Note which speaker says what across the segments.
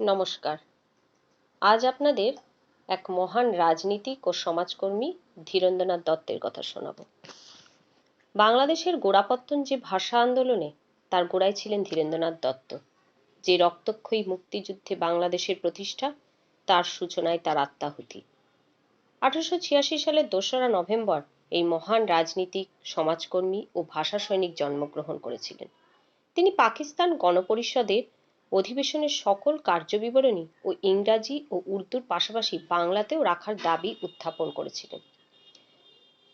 Speaker 1: নমস্কার। আজ আপনাদের এক মহান রাজনীতিক ও সমাজকর্মী ধীরেন্দ্রনাথ দত্তের কথা শোনাব। বাংলাদেশের গোড়াপত্তন যে ভাষা আন্দোলনে তার গোড়ায় ছিলেন ধীরেন্দ্রনাথ দত্ত। যে রক্তক্ষয়ী মুক্তিযুদ্ধে বাংলাদেশের প্রতিষ্ঠা, তার সূচনায় তার আত্মাহুতি। আঠারোশো ছিয়াশি সালের দোসরা নভেম্বর এই মহান রাজনীতিক, সমাজকর্মী ও ভাষা সৈনিক জন্মগ্রহণ করেছিলেন। তিনি পাকিস্তান গণপরিষদের অধিবেশনের সকল কার্যবিবরণী ও ইংরাজি ও উর্দুর পাশাপাশি বাংলাতেও রাখার দাবি উত্থাপন করেছিলেন।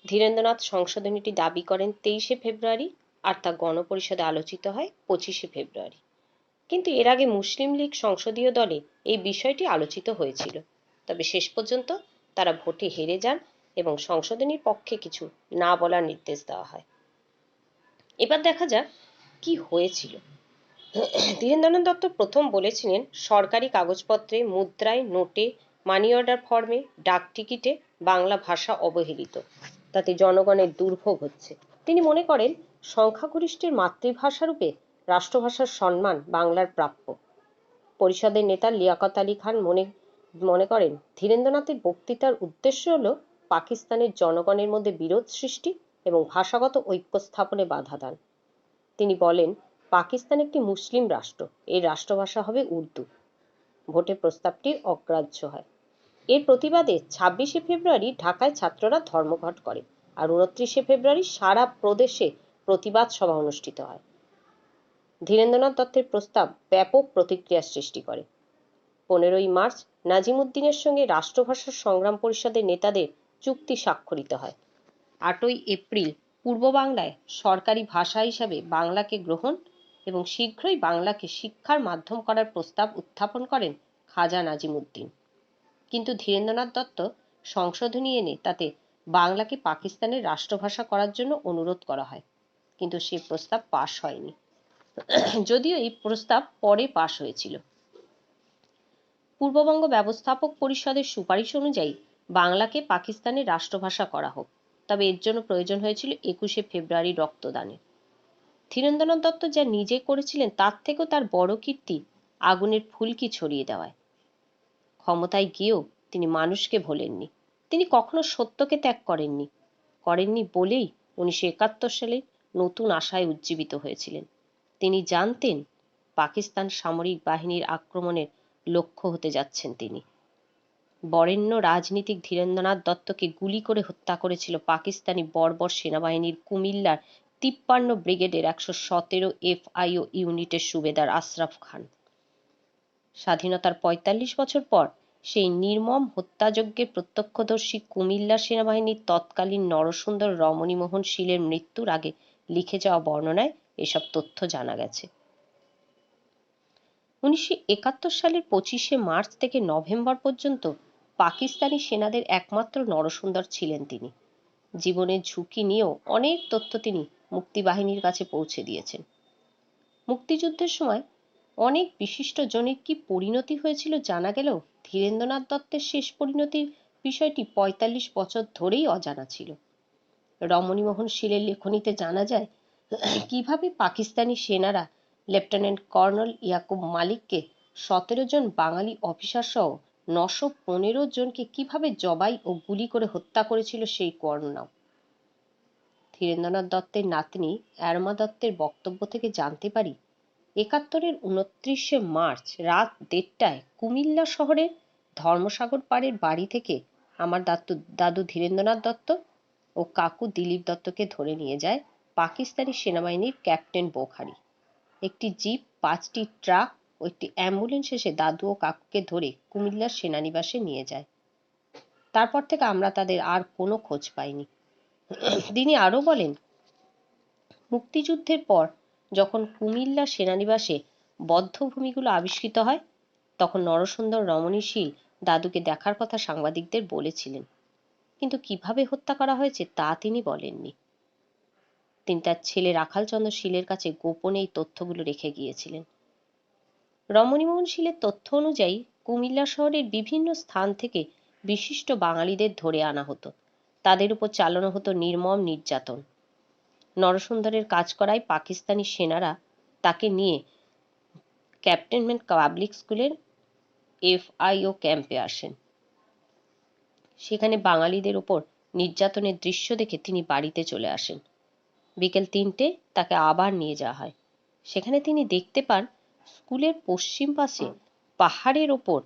Speaker 1: ধীরেন্দ্রনাথ সংশোধনীটি দাবি করেন তেইশে ফেব্রুয়ারি আর তা গণপরিষদে আলোচিত হয় পঁচিশে ফেব্রুয়ারি। কিন্তু এর আগে মুসলিম লীগ সংসদীয় দলে এই বিষয়টি আলোচিত হয়েছিল। তবে শেষ পর্যন্ত তারা ভোটে হেরে যান এবং সংশোধনীর পক্ষে কিছু না বলার নির্দেশ দেওয়া হয়। এবার দেখা যাক কি হয়েছিল। ধীরেন্দ্রনাথ দত্ত প্রথম বলেছিলেন, সরকারি কাগজপত্রে, মুদ্রায়, নোটে মানি অর্ডার ফর্মে ডাক টিকিটে বাংলা ভাষা অবহেলিত। তাতে জনগণের দুর্ভোগ হচ্ছে। তিনি মনে করেন, সংখ্যাগরিষ্ঠের মাতৃভাষা রূপে রাষ্ট্রভাষার সম্মান বাংলার প্রাপ্য। পরিষদের নেতা লিয়াকত আলী খান মনে মনে করেন, ধীরেন্দ্রনাথের বক্তৃতার উদ্দেশ্য হল পাকিস্তানের জনগণের মধ্যে বিরোধ সৃষ্টি এবং ভাষাগত ঐক্য স্থাপনে বাধা দান। তিনি বলেন পাকিস্তান একটি মুসলিম রাষ্ট্র। এর রাষ্ট্রভাষা হবে উর্দু। ভোটে প্রস্তাবটি অগ্রাহ্য হয়। এর প্রতিবাদে ছাব্বিশে ফেব্রুয়ারি ঢাকায় ছাত্ররা ধর্মঘট করে আর উনত্রিশে ফেব্রুয়ারি সারা প্রদেশে প্রতিবাদ সভা অনুষ্ঠিত হয়। ধীরেন্দ্রনাথ দত্তের প্রস্তাব ব্যাপক প্রতিক্রিয়ার সৃষ্টি করে। পনেরোই মার্চ নাজিমুদ্দিনের সঙ্গে রাষ্ট্রভাষা সংগ্রাম পরিষদের নেতাদের চুক্তি স্বাক্ষরিত হয়। আটই এপ্রিল পূর্ব বাংলায় সরকারি ভাষা হিসাবে বাংলাকে গ্রহণ এবং শীঘ্রই বাংলাকে শিক্ষার মাধ্যম করার প্রস্তাব উত্থাপন করেন খাজা নাজিমুদ্দিন। কিন্তু ধীরেন্দ্রনাথ দত্ত সংশোধনী এনে তাতে বাংলাকে পাকিস্তানের রাষ্ট্রভাষা করার জন্য অনুরোধ করা হয়। কিন্তু সে প্রস্তাব পাশ হয়নি। যদিও এই প্রস্তাব পরে পাশ হয়েছিল। পূর্ববঙ্গ ব্যবস্থাপক পরিষদের সুপারিশ অনুযায়ী বাংলাকে পাকিস্তানের রাষ্ট্রভাষা করা হোক। তবে এর জন্য প্রয়োজন হয়েছিল একুশে ফেব্রুয়ারি রক্তদানের ধীরেন্দ্রনাথ দত্ত যা নিজে করেছিলেন, তার থেকেও তার বড় কীর্তি আগুনের ফুলকি ছড়িয়ে দেওয়ায়। ক্ষমতায় গিয়েও তিনি মানুষকে ভোলেননি। তিনি কখনো সত্যকে ত্যাগ করেননি। করেননি বলেই উনিশশো একাত্তর সালে নতুন আশায় উজ্জীবিত হয়েছিলেন। তিনি জানতেন পাকিস্তান সামরিক বাহিনীর আক্রমণের লক্ষ্য হতে যাচ্ছেন তিনি। বরেণ্য রাজনীতিক ধীরেন্দ্রনাথ দত্তকে গুলি করে হত্যা করেছিল পাকিস্তানি বর্বর সেনাবাহিনীর কুমিল্লার তিপ্পান্ন ব্রিগেডের একশো সতেরো এফআইও ইউনিটের সুবেদার আশরাফ খান। স্বাধীনতার পঁয়তাল্লিশ বছর পর সেই নির্মম হত্যাযজ্ঞের প্রত্যক্ষদর্শী কুমিল্লা সেনাবাহিনীর তৎকালীন নরসুন্দর রমণীমোহন শীলের মৃত্যুর আগে লিখে যাওয়া বর্ণনায় এসব তথ্য জানা গেছে। উনিশশো একাত্তর সালের পঁচিশে মার্চ থেকে নভেম্বর পর্যন্ত পাকিস্তানি সেনাদের একমাত্র নরসুন্দর ছিলেন তিনি। জীবনের ঝুঁকি নিয়েও অনেক তথ্য তিনি মুক্তিবাহিনীর কাছে পৌঁছে দিয়েছেন মুক্তিযুদ্ধের সময় অনেক বিশিষ্ট জনের কি পরিণতি হয়েছিল জানা গেলেও ধীরেন্দ্রনাথ দত্তের শেষ পরিণতির বিষয়টি পঁয়তাল্লিশ বছর ধরেই অজানা ছিল। রমণীমোহন শীলের লেখনীতে জানা যায়, কীভাবে পাকিস্তানি সেনারা লেফটেন্যান্ট কর্নেল ইয়াকুব মালিককে সতেরো জন বাঙালি অফিসার সহ নশো পনেরো জনকে কীভাবে জবাই ও গুলি করে হত্যা করেছিল সেই বর্ণনাও ধীরেন্দ্রনাথ দত্তের নাতনি অ্যারমা দত্তের বক্তব্য থেকে জানতে পারি, একাত্তরের উনত্রিশে মার্চ রাত দেড়টায় কুমিল্লা শহরের ধর্মসাগর পাড়ের বাড়ি থেকে আমার দাদু দাদু ধীরেন্দ্রনাথ দত্ত ও কাকু দিলীপ দত্তকে ধরে নিয়ে যায় পাকিস্তানি সেনাবাহিনীর ক্যাপ্টেন বোখারি। একটি জিপ, পাঁচটি ট্রাক ও একটি অ্যাম্বুলেন্স এসে দাদু ও কাকুকে ধরে কুমিল্লার সেনানিবাসে নিয়ে যায়। তারপর থেকে আমরা তাদের আর কোনো খোঁজ পাইনি। তিনি আরও বলেন, মুক্তিযুদ্ধের পর যখন কুমিল্লা সেনানিবাসে বদ্ধভূমিগুলো আবিষ্কৃত হয়, তখন নরসুন্দর রমণী শীল দাদুকে দেখার কথা সাংবাদিকদের বলেছিলেন। কিন্তু কীভাবে হত্যা করা হয়েছে তা তিনি বলেননি। তিনি তার ছেলে রাখালচন্দ্র শীলের কাছে গোপনে এই তথ্যগুলো রেখে গিয়েছিলেন। রমণীমোহন শীলের তথ্য অনুযায়ী কুমিল্লা শহরের বিভিন্ন স্থান থেকে বিশিষ্ট বাঙালিদের ধরে আনা হতো। তাদের উপর চালানো হতো নির্মম নির্যাতন। নরসুন্দরের কাজ করায় পাকিস্তানি সেনারা তাকে নিয়ে ক্যাপ্টেনমেন্ট পাবলিক স্কুলের এফআইও ক্যাম্পে আসেন। সেখানে বাঙালিদের ওপর নির্যাতনের দৃশ্য দেখে তিনি বাড়িতে চলে আসেন। বিকেল তিনটে তাকে আবার নিয়ে যাওয়া হয়। সেখানে তিনি দেখতে পান স্কুলের পশ্চিম পাশে পাহাড়ের ওপর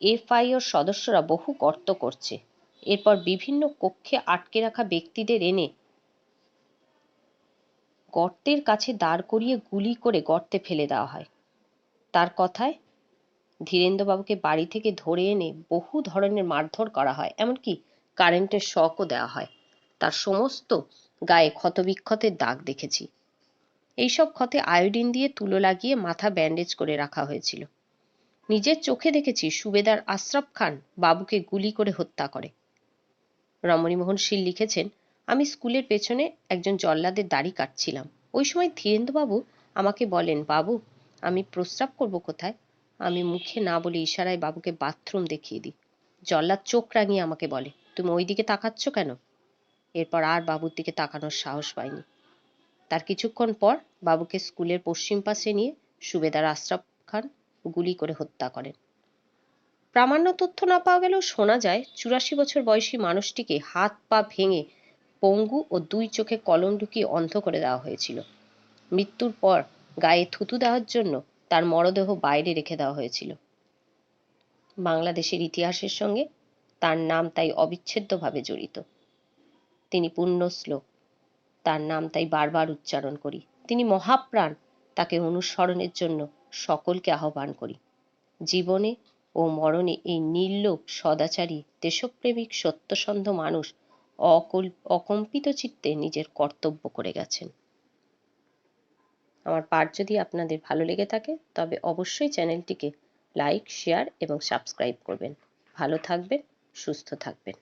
Speaker 1: এফআইওর সদস্যরা বহু গর্ত করছে। এরপর বিভিন্ন কক্ষে আটকে রাখা ব্যক্তিদের এনে গর্তের কাছে দাঁড় করিয়ে গুলি করে গর্তে ফেলে দেওয়া হয়। তার কথায় ধীরেন্দ্রবাবুকে বাড়ি থেকে ধরে এনে বহু ধরনের মারধর করা হয়, এমনকি কারেন্টের শকও দেওয়া হয়। তার সমস্ত গায়ে ক্ষতবিক্ষতের দাগ দেখেছি। এইসব ক্ষতে আয়োডিন দিয়ে তুলো লাগিয়ে মাথা ব্যান্ডেজ করে রাখা হয়েছিল। নিজের চোখে দেখেছি সুবেদার আশরাফ খান বাবুকে গুলি করে হত্যা করে। রমণীমোহন শীল লিখেছেন, আমি স্কুলের পেছনে একজন জল্লাদের দাড়ি কাটছিলাম। ওই সময় ধীরেন্দ্রবাবু আমাকে বলেন, বাবু, আমি প্রস্রাব করব কোথায়? আমি মুখে না বলে ইশারায় বাবুকে বাথরুম দেখিয়ে দিই। জল্লাদ চোখ রাঙিয়ে আমাকে বলে, তুমি ওই দিকে তাকাচ্ছ কেন? এরপর আর বাবুর দিকে তাকানোর সাহস পাইনি। তার কিছুক্ষণ পর বাবুকে স্কুলের পশ্চিম পাশে নিয়ে সুবেদার আশরাফ খান গুলি করে হত্যা করেন। প্রামাণ্য তথ্য না পাওয়া গেলেও শোনা যায়, চুরাশি বছর বয়সী মানুষটিকে হাত পা ভেঙে পঙ্গু ও দুই চোখে কলম ঢুকিয়ে অন্ধ করে দেওয়া হয়েছিল। মৃত্যুর পর গায়ে থুতু দেওয়ার জন্য তার মরদেহ বাইরে রেখে দেওয়া হয়েছিল। বাংলাদেশের ইতিহাসের সঙ্গে তার নাম তাই অবিচ্ছেদ্যভাবে জড়িত। তিনি পুণ্যশ্লোক, তার নাম তাই বারবার উচ্চারণ করি। তিনি মহাপ্রাণ, তাকে অনুসরণের জন্য সকলকে আহ্বান করি। জীবনে ও মরণে এই নির্লোক সদাচারী, দেশপ্রেমিক, সত্যসন্ধ মানুষ অকল অকম্পিত চিত্তে নিজের কর্তব্য করে গেছেন। আমার পাঠ যদি আপনাদের ভালো লেগে থাকে, তবে অবশ্যই চ্যানেলটিকে লাইক, শেয়ার এবং সাবস্ক্রাইব করবেন। ভালো থাকবেন, সুস্থ থাকবেন।